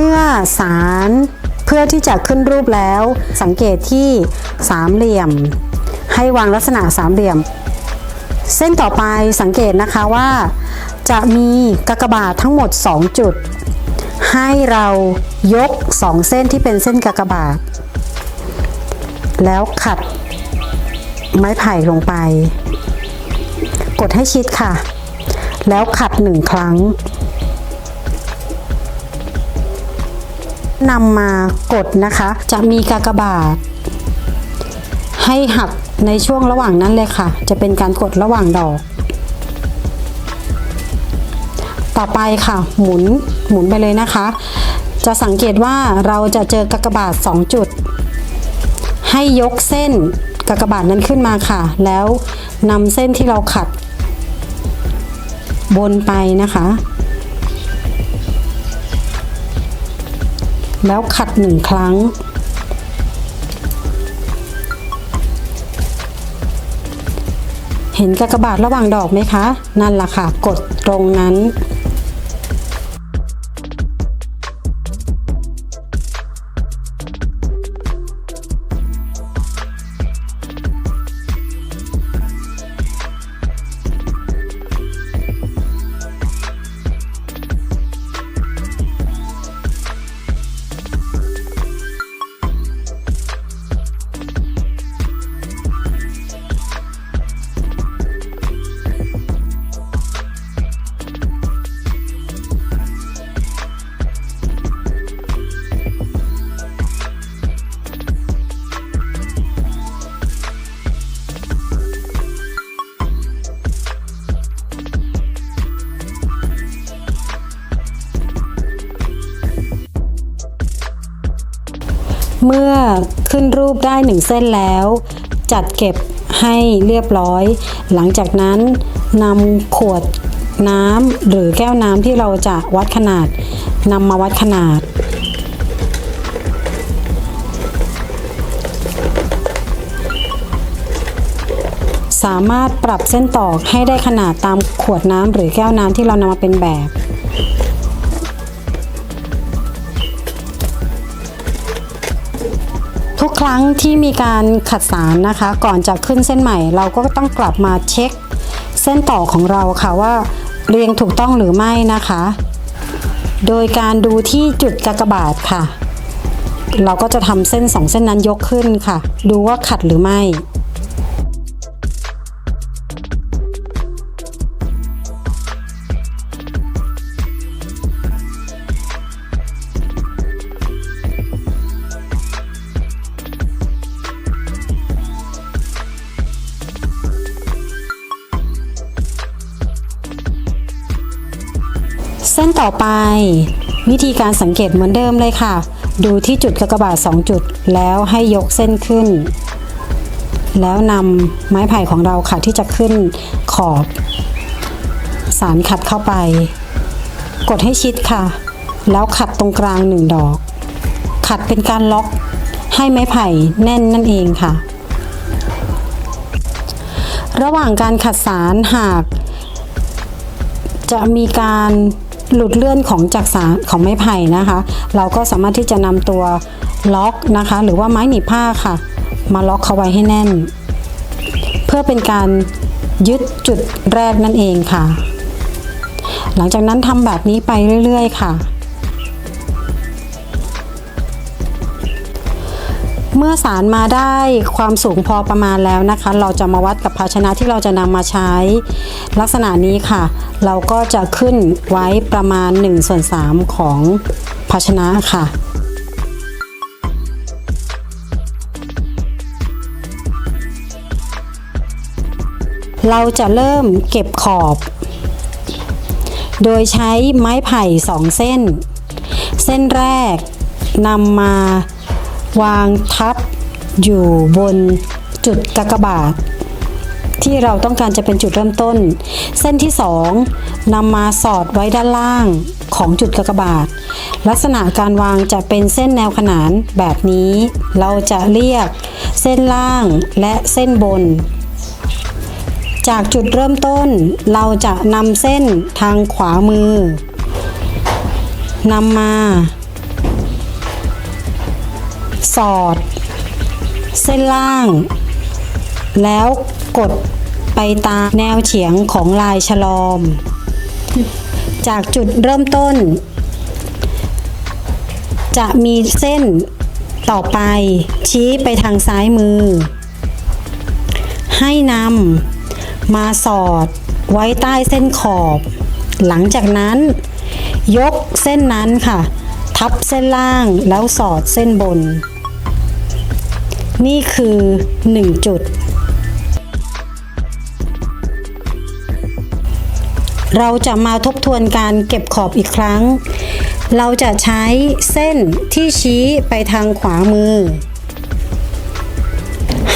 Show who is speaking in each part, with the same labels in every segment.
Speaker 1: เมื่อสารเพื่อที่จะขึ้นรูปแล้ว สังเกตที่สามเหลี่ยม ให้วางลักษณะสามเหลี่ยม เส้นต่อไปสังเกตนะคะว่า จะมีกากบาททั้งหมด 2 จุด ให้เรายก 2 เส้นที่เป็นเส้นกากบาท แล้วขัดไม้ไผ่ลงไป กดให้ชิดค่ะ แล้วขัดหนึ่งครั้ง นำมากดนะคะ จะมีกากบาท ให้หักในช่วงระหว่างนั้นเลยค่ะ จะเป็นการกดระหว่างดอก ต่อไปค่ะ หมุนหมุนไปเลยนะคะ จะสังเกตว่าเราจะเจอกากบาท 2 จุด ให้ยกเส้นกากบาทนั้นขึ้นมาค่ะ แล้วนำเส้นที่เราขัดบนไปนะคะ แล้วขัดหนึ่งครั้ง เห็นกากบาทระหว่างดอกไหมคะ นั่นล่ะค่ะ กดตรงนั้น ขึ้นรูปได้หนึ่งเส้นแล้ว จัดเก็บให้เรียบร้อย หลังจากนั้นนำขวดน้ำหรือแก้วน้ำที่เราจะวัดขนาดนำมาวัดขนาด สามารถปรับเส้นตอกให้ได้ขนาดตามขวดน้ำหรือแก้วน้ำที่เรานำมาเป็นแบบ รั้งที่มีการขัดสารนะคะ ก่อนจะขึ้นเส้นใหม่ เราก็ต้องกลับมาเช็คเส้นต่อของเราค่ะว่าเรียงถูกต้องหรือไม่นะคะ โดยการดูที่จุดกากบาทค่ะ เราก็จะทำเส้นสองเส้นนั้นยกขึ้นค่ะ ดูว่าขัดหรือไม่ อไป วิธีการสังเกตเหมือนเดิมเลยค่ะ ดูที่จุดกากบาท2จุด แล้วให้ยกเส้นขึ้น แล้วนำไม้ไผ่ของเราค่ะที่จะขึ้นขอบ สารขัดเข้าไป กดให้ชิดค่ะ แล้วขัดตรงกลางหนึ่งดอก ขัดเป็นการล็อกให้ไม้ไผ่แน่นนั่นเองค่ะ ระหว่างการขัดสารหากจะมีการ หลุดเลื่อนของจักสารของไม้ไผ่นะคะ เราก็สามารถที่จะนำตัวล็อกนะคะ หรือว่าไม้หนีบผ้าค่ะ มาล็อกเขาไว้ให้แน่น เพื่อเป็นการยึดจุดแรกนั่นเองค่ะ หลังจากนั้นทำแบบนี้ไปเรื่อย ๆ ค่ะ เมื่อสารมาได้ความสูงพอประมาณแล้วนะคะ เราจะมาวัดกับภาชนะที่เราจะนำมาใช้ ลักษณะนี้ค่ะ เราก็จะขึ้นไว้ประมาณ1ส่วน3ของภาชนะค่ะเราจะเริ่มเก็บขอบ โดยใช้ไม้ไผ่สองเส้น เส้นแรกนำมา วางทับอยู่บนจุดกากบาทที่เราต้องการจะเป็นจุดเริ่มต้น เส้นที่สองนำมาสอดไว้ด้านล่างของจุดกากบาทลักษณะการวางจะเป็นเส้นแนวขนานแบบนี้ เราจะเรียกเส้นล่างและเส้นบน จากจุดเริ่มต้น เราจะนำเส้นทางขวามือนำมา สอด เส้นล่าง แล้วกดไปตามแนวเฉียงของลายฉลอม จากจุดเริ่มต้น จะมีเส้นต่อไปชี้ไปทางซ้ายมือ ให้นำมาสอดไว้ใต้เส้นขอบ หลังจากนั้น ยกเส้นนั้นค่ะ ทับเส้นล่างแล้วสอดเส้นบน นี่คือ 1 จุด เราจะมาทบทวนการเก็บขอบอีกครั้ง เราจะใช้เส้นที่ชี้ไปทางขวามือ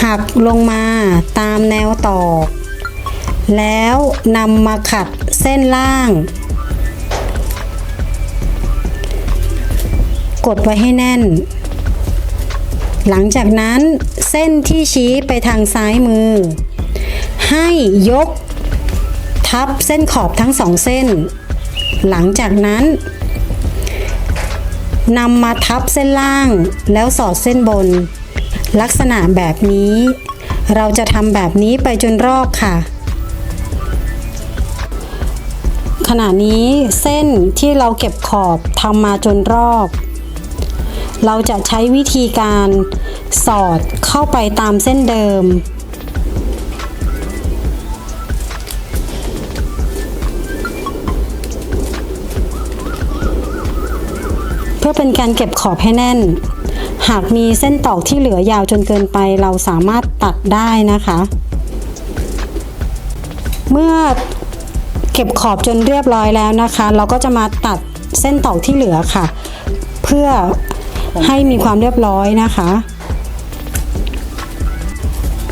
Speaker 1: หักลงมาตามแนวตอก แล้วนำมาขัดเส้นล่าง กดไว้ให้แน่น หลังจากนั้นเส้นที่ชี้ไปทางซ้ายมือ ให้ยกทับเส้นขอบทั้งสองเส้น หลังจากนั้นนำมาทับเส้นล่างแล้วสอดเส้นบน ลักษณะแบบนี้ เราจะทำแบบนี้ไปจนรอบค่ะ ขณะนี้เส้นที่เราเก็บขอบทำมาจนรอบ เราจะใช้วิธีการสอดเข้าไปตามเส้นเดิม เพื่อเป็นการเก็บขอบให้แน่น หากมีเส้นตอกที่เหลือยาวจนเกินไป เราสามารถตัดได้นะคะ เมื่อเก็บขอบจนเรียบร้อยแล้วนะคะ เราก็จะมาตัดเส้นตอกที่เหลือค่ะ เพื่อ ให้มีความเรียบร้อยนะคะ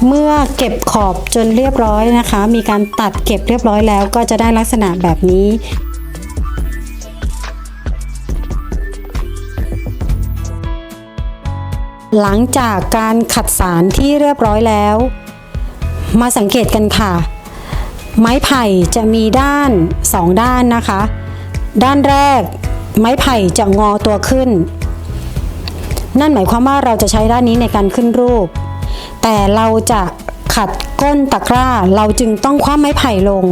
Speaker 1: เมื่อเก็บขอบจนเรียบร้อยนะคะ มีการตัดเก็บเรียบร้อยแล้วก็จะได้ลักษณะแบบนี้หลังจากการขัดสารที่เรียบร้อยแล้ว มาสังเกตกันค่ะ ไม้ไผ่จะมีด้านสองด้านนะคะ ด้านแรก ไม้ไผ่จะงอตัวขึ้น นั่นหมายความว่าเราจะใช้ด้านนี้ในการขึ้นรูป แต่เราจะขัดก้นตะกร้า เราจึงต้องคว้าไม้ไผ่ลง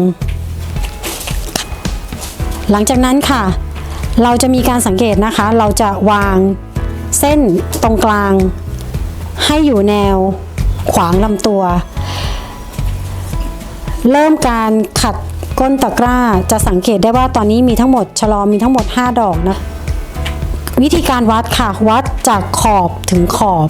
Speaker 1: หลังจากนั้นค่ะ เราจะมีการสังเกตนะคะ เราจะวางเส้นตรงกลาง ให้อยู่แนวขวางลำตัว เริ่มการขัดก้นตะกร้าจะสังเกตได้ว่าตอนนี้มีทั้งหมดชะลอมีทั้งหมด 5 ดอกนะ วิธีการวัดค่ะ วัดจากขอบถึงขอบ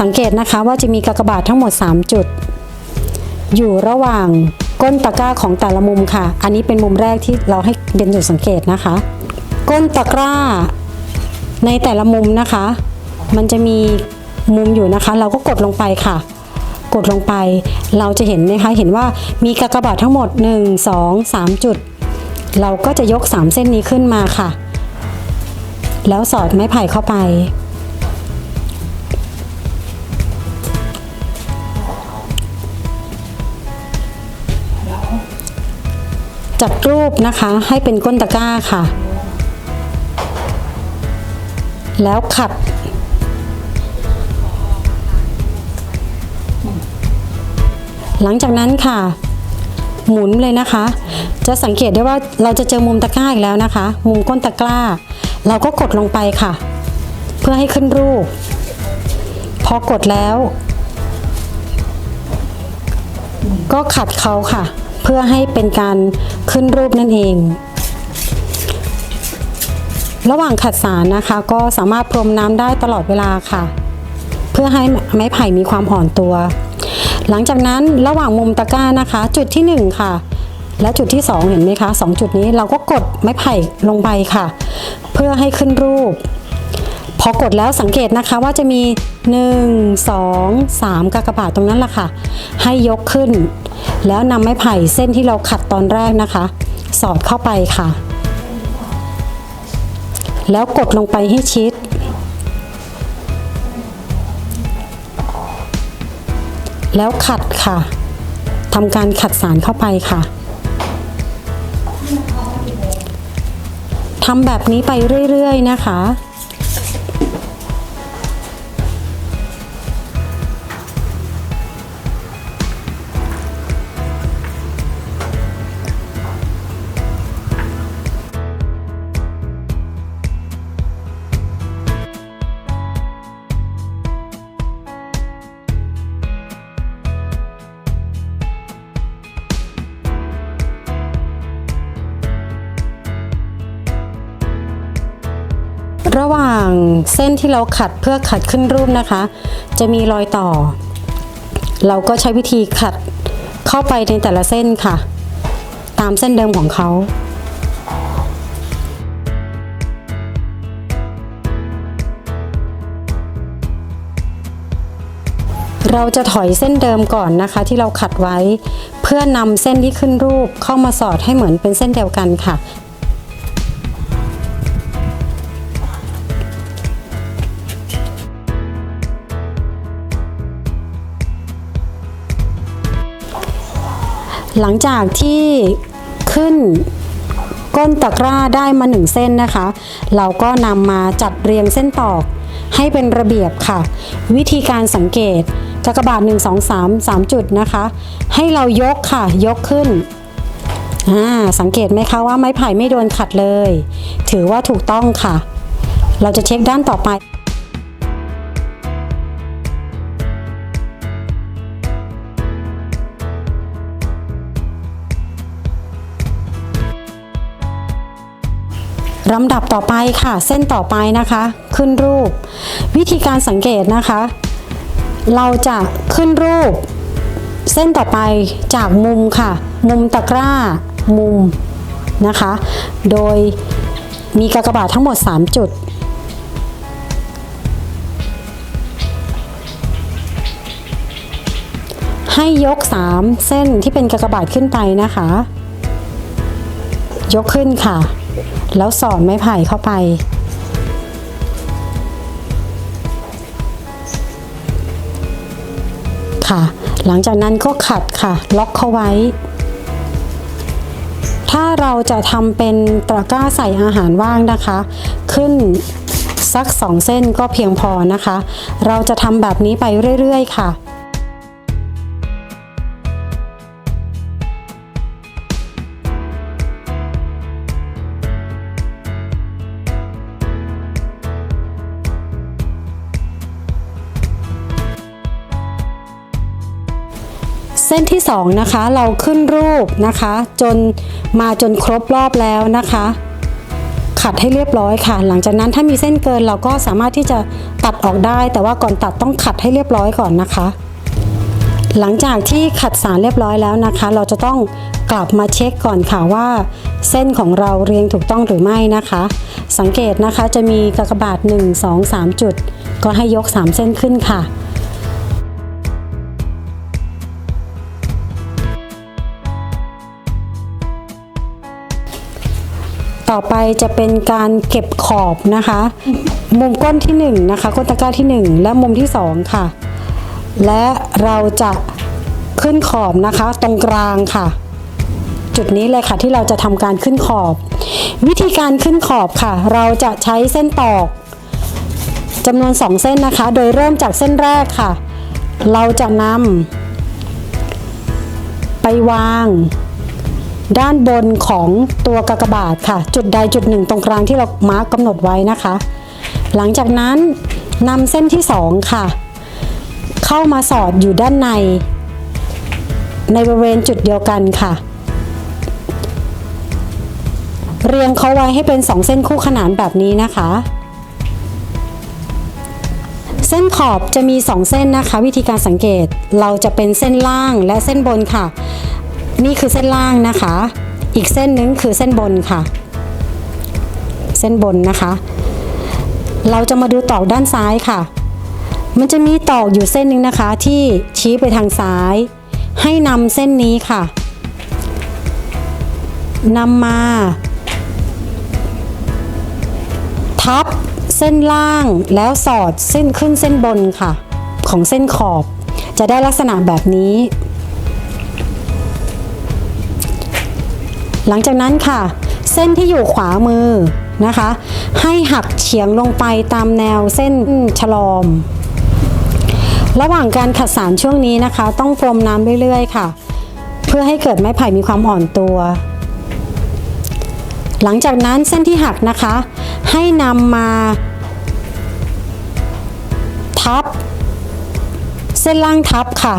Speaker 1: สังเกตนะคะว่าจะมีกากบาททั้งหมด 3 จุด อยู่ระหว่างก้นตะกร้าของแต่ละมุมค่ะ อันนี้เป็นมุมแรกที่เราให้เป็นจุดสังเกตนะคะ ก้นตะกร้าในแต่ละมุมนะคะ มันจะมีมุมอยู่นะคะ เราก็กดลงไปค่ะ กดลงไป เราจะเห็นไหมคะเห็นว่ามีกากบาททั้งหมด 1 2 3 จุด เราก็จะยก 3 เส้นนี้ขึ้นมาค่ะ แล้วสอดไม้ไผ่เข้าไป จัดรูปนะคะให้เป็นก้นตะกร้าค่ะ แล้วขัด หลังจากนั้นค่ะ หมุนเลยนะคะ จะสังเกตได้ว่าเราจะเจอมุมตะกร้าอีกแล้วนะคะ มุมก้นตะกร้า เราก็กดลงไปค่ะ เพื่อให้ขึ้นรูป พอกดแล้ว ก็ขัดเขาค่ะ เพื่อให้เป็นการขึ้นรูปนั่นเอง ระหว่างขัดสารนะคะ ก็สามารถพรมน้ำได้ตลอดเวลาค่ะ เพื่อให้ไม้ไผ่มีความอ่อนตัว หลังจากนั้นระหว่างมุมตะกร้านะคะ จุดที่ 1 ค่ะ และจุดที่ 2 เห็นไหมคะสองจุดนี้เราก็กดไม้ไผ่ลงไปค่ะ เพื่อให้ขึ้นรูปพพอกดแล้วสังเกตนะคะว่าจะมี 1 2 3 กากบาทตรงนั้นแหละค่ะ ให้ยกขึ้น แล้วนำไม้ไผ่เส้นที่เราขัดตอนแรกนะคะ สอดเข้าไปค่ะ แล้วกดลงไปให้ชิด แล้วขัดค่ะทำการขัดสารเข้าไปค่ะทำแบบนี้ไปเรื่อย ๆ นะคะระ เส้นที่เราขัดเพื่อขัดขึ้นรูปนะคะ จะมีรอยต่อ เราก็ใช้วิธีขัดเข้าไปในแต่ละเส้นค่ะ ตามเส้นเดิมของเขาเราจะถอยเส้นเดิมก่อนนะคะ ที่เราขัดไว้ เพื่อนำเส้นที่ขึ้นรูปเข้ามาสอดให้เหมือนเป็นเส้นเดียวกันค่ะ หลังจากที่ขึ้นก้นตะกร้าได้มาหนึ่งเส้นนะคะ เราก็นำมาจัดเรียงเส้นตอกให้เป็นระเบียบค่ะ วิธีการสังเกตกากบาท 1 2 3 3 จุดนะคะ ให้เรายกค่ะยกขึ้น สังเกตไหมคะว่าไม้ไผ่ไม่โดนขัดเลย ถือว่าถูกต้องค่ะ เราจะเช็คด้านต่อไป ลำดับต่อไปค่ะ เส้นต่อไปนะคะ ขึ้นรูป วิธีการสังเกตนะคะ เราจะขึ้นรูป เส้นต่อไปจากมุมค่ะ มุมตะกร้า มุมนะคะ โดยมีกากบาททั้งหมด 3 จุดให้ยก 3 เส้นที่เป็นกากบาทขึ้นไปนะคะ ยกขึ้นค่ะ แล้วสอดไม้ไผ่เข้าไป ค่ะ หลังจากนั้นก็ขัดค่ะ ล็อกเข้าไว้ ถ้าเราจะทำเป็นตะกร้าใส่อาหารว่างนะคะ ขึ้นสักสองเส้นก็เพียงพอนะคะ เราจะทำแบบนี้ไปเรื่อย ๆ ค่ะ นที่สองนะคะ เราขึ้นรูปนะคะ จนมาจนครบรอบแล้วนะคะ ขัดให้เรียบร้อยค่ะ หลังจากนั้นถ้ามีเส้นเกินเราก็สามารถที่จะตัดออกได้ แต่ว่าก่อนตัดต้องขัดให้เรียบร้อยก่อนนะคะ หลังจากที่ขัดสารเรียบร้อยแล้วนะคะ เราจะต้องกลับมาเช็คก่อนค่ะว่า เส้นของเราเรียงถูกต้องหรือไม่นะคะ สังเกตนะคะจะมีกากบาท 1 2 3 จุด ก็ให้ยก 3 เส้นขึ้นค่ะ ต่อไปจะเป็นการเก็บขอบนะคะ มุมก้นที่1นะคะก้นตะกร้าที่ 1 และมุมที่ 2 ค่ะ และเราจะขึ้นขอบนะคะตรงกลางค่ะ จุดนี้เลยค่ะที่เราจะทำการขึ้นขอบ วิธีการขึ้นขอบค่ะ เราจะใช้เส้นตอกจำนวน 2 เส้นนะคะ โดยเริ่มจากเส้นแรกค่ะ เราจะนำไปวาง ด้านบนของตัวกากบาทค่ะ จุดใดจุดหนึ่งตรงกลางที่เรามาร์กกำหนดไว้นะคะ หลังจากนั้นนำเส้นที่สองค่ะ เข้ามาสอดอยู่ด้านใน ในบริเวณจุดเดียวกันค่ะ เรียงเขาไว้ให้เป็นสองเส้นคู่ขนานแบบนี้นะคะ เส้นขอบจะมี 2 เส้นนะคะ วิธีการสังเกตเราจะเป็นเส้นล่างและเส้นบนค่ะ นี่คือเส้นล่างนะคะ อีกเส้นนึงคือเส้นบนค่ะ เส้นบนนะคะ เราจะมาดูตอกด้านซ้ายค่ะ มันจะมีตอกอยู่เส้นหนึ่งนะคะ ที่ชี้ไปทางซ้าย ให้นำเส้นนี้ค่ะนำมา ทับเส้นล่างแล้วสอดเส้นขึ้นเส้นบนค่ะ ของเส้นขอบจะได้ลักษณะแบบนี้ หลังจากนั้นค่ะ เส้นที่อยู่ขวามือนะคะ ให้หักเฉียงลงไปตามแนวเส้นฉลอม ระหว่างการขัดสารช่วงนี้นะคะ ต้องพรมน้ำเรื่อยๆ ค่ะ เพื่อให้เกิดไม้ไผ่มีความอ่อนตัว หลังจากนั้นเส้นที่หักนะคะ ให้นำมาทับ เส้นล่างทับค่ะ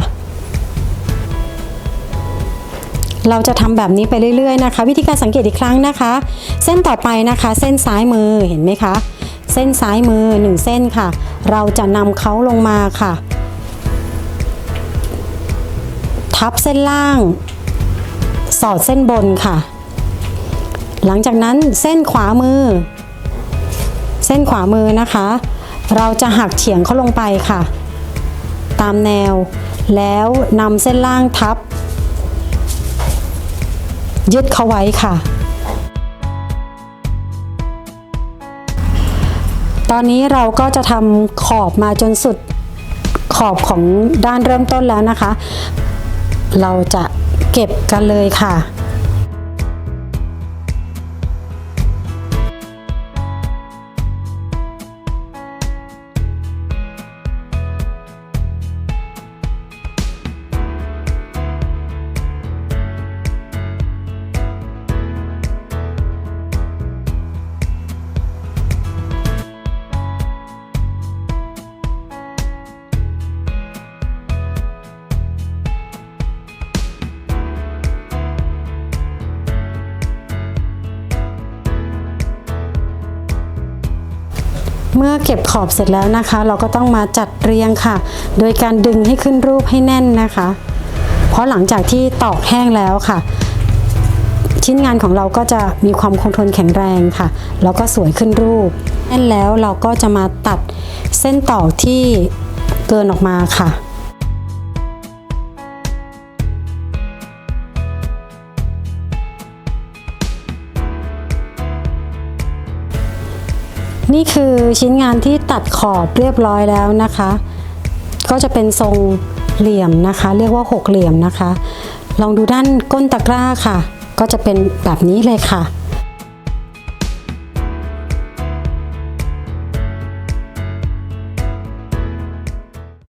Speaker 1: เราจะทำแบบนี้ไปเรื่อยๆนะคะ วิธีการสังเกตอีกครั้งนะคะ เส้นต่อไปนะคะ เส้นซ้ายมือเห็นไหมคะ เส้นซ้ายมือหนึ่งเส้นค่ะ เราจะนำเขาลงมาค่ะ ทับเส้นล่าง สอดเส้นบนค่ะ หลังจากนั้นเส้นขวามือ เส้นขวามือนะคะ เราจะหักเฉียงเขาลงไปค่ะ ตามแนว แล้วนำเส้นล่างทับ ยึดเขาไว้ค่ะ ตอนนี้เราก็จะทำขอบมาจนสุดขอบของด้านเริ่มต้นแล้วนะคะ เราจะเก็บกันเลยค่ะ เมื่อเก็บขอบเสร็จแล้วนะคะ เราก็ต้องมาจัดเรียงค่ะ โดยการดึงให้ขึ้นรูปให้แน่นนะคะ เพราะหลังจากที่ตอกแห้งแล้วค่ะ ชิ้นงานของเราก็จะมีความคงทนแข็งแรงค่ะ แล้วก็สวยขึ้นรูป แน่นแล้วเราก็จะมาตัดเส้นตอกที่เกินออกมาค่ะ นี่คือชิ้นงานที่ตัดขอบเรียบร้อยแล้วนะคะ ก็จะเป็นทรงเหลี่ยมนะคะ เรียกว่าหกเหลี่ยมนะคะ ลองดูด้านก้นตะกร้าค่ะ ก็จะเป็นแบบนี้เลยค่ะ